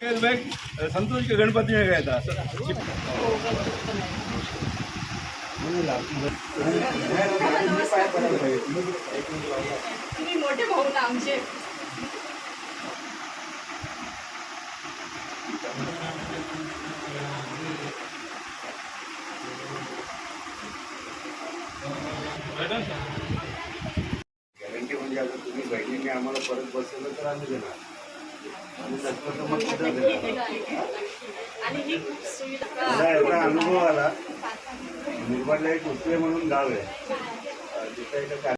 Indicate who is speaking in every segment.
Speaker 1: संतोष के गणपति में गया था
Speaker 2: तुम्ही मोठे भाऊ ना आमचे.
Speaker 3: गॅरंटी म्हणजे आता तुम्ही बहिणीने आम्हाला परत बसवलं तर आम्ही देणार. एवढा अनुभव आला. निर्माणला एक उचले म्हणून गाव आहे. तिथं एका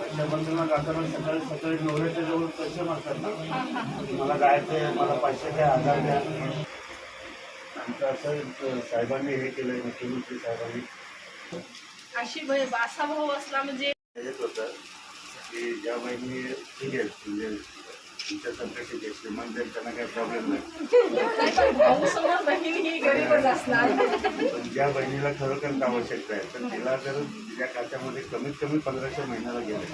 Speaker 3: रक्षाबंधनाला जाताना सकाळी सकाळी नवऱ्याच्या जवळ पैसे मागतात ना. मला जायचंय मला पाचशे द्या हजार द्या आमचं असं साहेबांनी हे केलंय मुख्यमंत्री साहेबांनी.
Speaker 2: अशी भाऊ असला म्हणजे
Speaker 3: होतं की ज्या बहिणी ठीक आहे म्हणजे तुमच्यासारखं श्रीमंत आहेत, त्यांना काही प्रॉब्लेम नाही.
Speaker 2: ही
Speaker 3: ज्या बहिणीला खरोखर आवश्यकता आहे तर तिला जर तिच्या खात्यामध्ये कमीत कमी पंधराशे महिन्याला गेले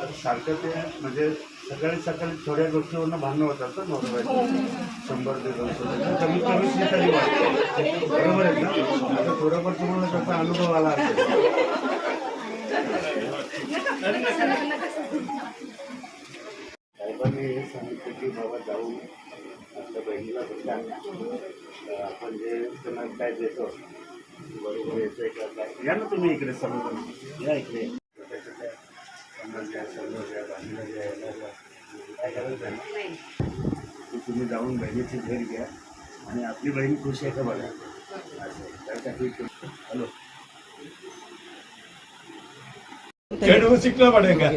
Speaker 3: तर सारखं ते म्हणजे सकाळी सकाळी थोड्या गोष्टीवरनं भांडणं होतात ना नवरा शंभर ते दोनशे. कमीत कमी तरी वाटतं बरोबर आहे ना? आता थोडंफार तुम्हाला त्याचा अनुभव आला असेल. अं, आपण जे त्यांना काय देतो बरोबर येतंय का काय या ना तुम्ही इकडे समजून या इकडे. समज समज. काय गरज आहे ना तुम्ही जाऊन बहिणीची भेट घ्या आणि आपली बहीण खुश आहे का बघा? त्यासाठी हॅलो.
Speaker 1: को? सीखना पड़ेगा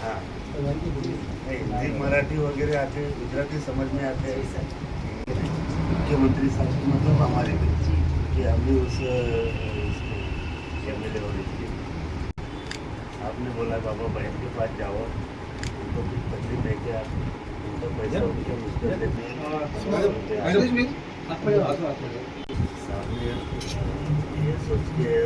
Speaker 3: हाँ मराठी वगैरह आते गुजराती समझ में आते. हैं मुख्यमंत्री साहब की मतलब हमारे भी कि हम भी उस एम एल ए आपने बोला बाबा बहन के पास जाओ उनको कुछ पत्नी दे के आप उनको पैसा उनके मुश्किल देते हैं। ये सोच के है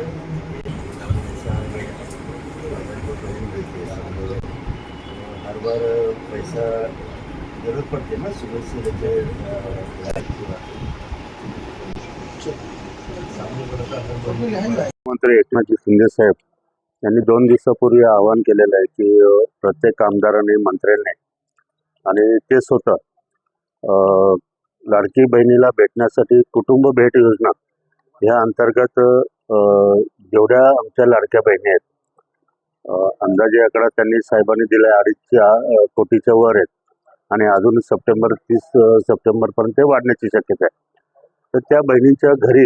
Speaker 3: हर बार पैसा ज़रूरत पड़ती है ना सुबह से लेके मुख्यमंत्री एकनाथजी शिंदे साहेब यांनी दोन दिवसापूर्वी आवाहन केलेलं आहे की प्रत्येक आमदाराने मंत्र्यांनी आणि ते स्वतः लाडकी बहिणीला भेटण्यासाठी कुटुंब भेट योजना या अंतर्गत जेवढ्या आमच्या लाडक्या बहिणी आहेत अंदाजे आकडा त्यांनी साहेबांनी दिला अडीचच्या कोटीच्या वर आहेत आणि अजून सप्टेंबर तीस सप्टेंबरपर्यंत ते वाढण्याची शक्यता आहे. तर त्या बहिणींच्या घरी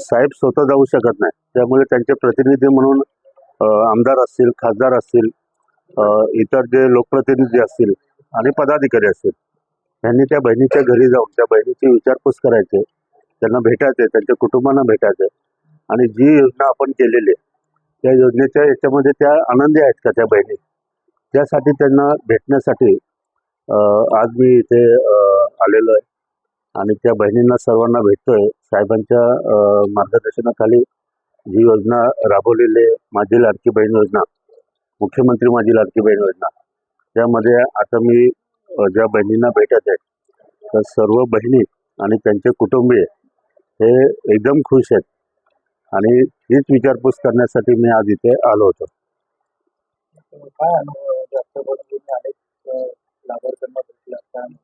Speaker 3: साहेब स्वतः जाऊ शकत नाही. त्यामुळे त्यांचे प्रतिनिधी म्हणून आमदार असतील खासदार असतील इतर जे लोकप्रतिनिधी असतील आणि पदाधिकारी असतील त्यांनी त्या बहिणीच्या घरी जाऊन त्या बहिणीची विचारपूस करायचे त्यांना भेटायचे त्यांच्या कुटुंबांना भेटायचे आणि जी योजना आपण केलेली आहे त्या योजनेच्या याच्यामध्ये त्या आनंदी आहेत का त्या बहिणी? त्यासाठी त्यांना भेटण्यासाठी आज मी इथे आलेलो आहे. आणि त्या बहिणींना सर्वांना भेटतोय. साहेबांच्या मार्गदर्शनाखाली जी योजना राबवलेली आहे. माझी लाडकी बहीण योजना. मुख्यमंत्री माझी लाडकी बहीण योजना. त्यामध्ये आता मी ज्या बहिणींना भेटत आहे तर सर्व बहिणी आणि त्यांचे कुटुंबीय हे एकदम खुश आहेत. आणि हीच विचारपूस करण्यासाठी मी आज इथे आलो होतो
Speaker 4: काय अनुभव जास्त करून तुम्ही अनेक अ, लाभार्थ्यांना भेटला काय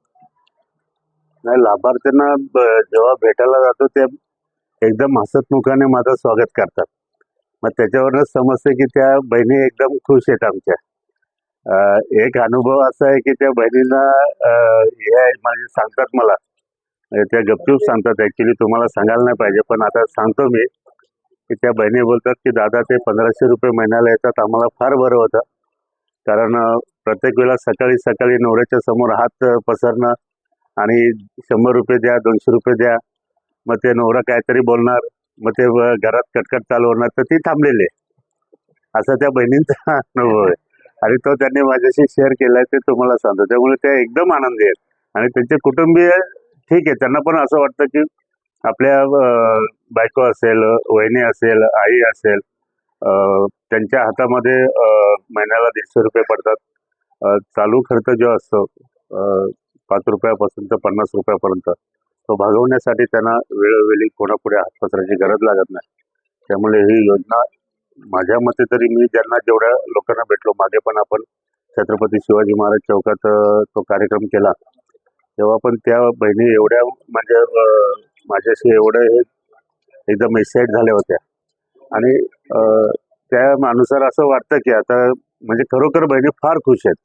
Speaker 3: नाही लाभार्थ्यांना जेव्हा भेटायला जातो ते एकदम हसतमुखाने माझं स्वागत करतात. मग त्याच्यावरच समजते की त्या बहिणी एकदम खुश आहेत आमच्या. एक अनुभव असा आहे की त्या बहिणींना हे म्हणजे सांगतात मला. म्हणजे त्या गपचूप सांगतात. ॲक्च्युली तुम्हाला सांगायला नाही पाहिजे पण आता सांगतो मी. की त्या बहिणी बोलतात की दादा ते पंधराशे रुपये महिन्याला येतात. आम्हाला फार बरं होतं. कारण प्रत्येक वेळा सकाळी सकाळी नवऱ्याच्या समोर हात पसरणं आणि शंभर रुपये द्या दोनशे रुपये द्या. मग ते नवरा काहीतरी बोलणार. मग ते घरात कटकट चालू होणार. तर ती थांबलेली आहे. असा त्या बहिणींचा अनुभव आहे. आणि तो त्यांनी माझ्याशी शेअर केलाय ते तुम्हाला सांगतो. त्यामुळे ते एकदम आनंदी आहेत. आणि त्यांचे कुटुंबीय ठीक आहे. त्यांना पण असं वाटतं की आपल्या बायको असेल वहिनी असेल आई असेल त्यांच्या हातामध्ये महिन्याला दीडशे रुपये पडतात. चालू खर्च जो असतो पाच रुपयापासून तर पन्नास रुपयापर्यंत. तो भागवण्यासाठी त्यांना वेळोवेळी कोणापुढे हात पसरायची गरज लागत नाही. त्यामुळे ही योजना माझ्या मते तरी मी ज्यांना जेवढ्या लोकांना भेटलो मागे पण आपण छत्रपती शिवाजी महाराज चौकात तो कार्यक्रम केला. तेव्हा पण त्या बहिणी एवढ्या म्हणजे माझ्याशी एवढं हे एकदम एक्साईट झाल्या होत्या. आणि त्या अनुसार असं वाटतं की आता म्हणजे खरोखर बहिणी फार खुश आहेत.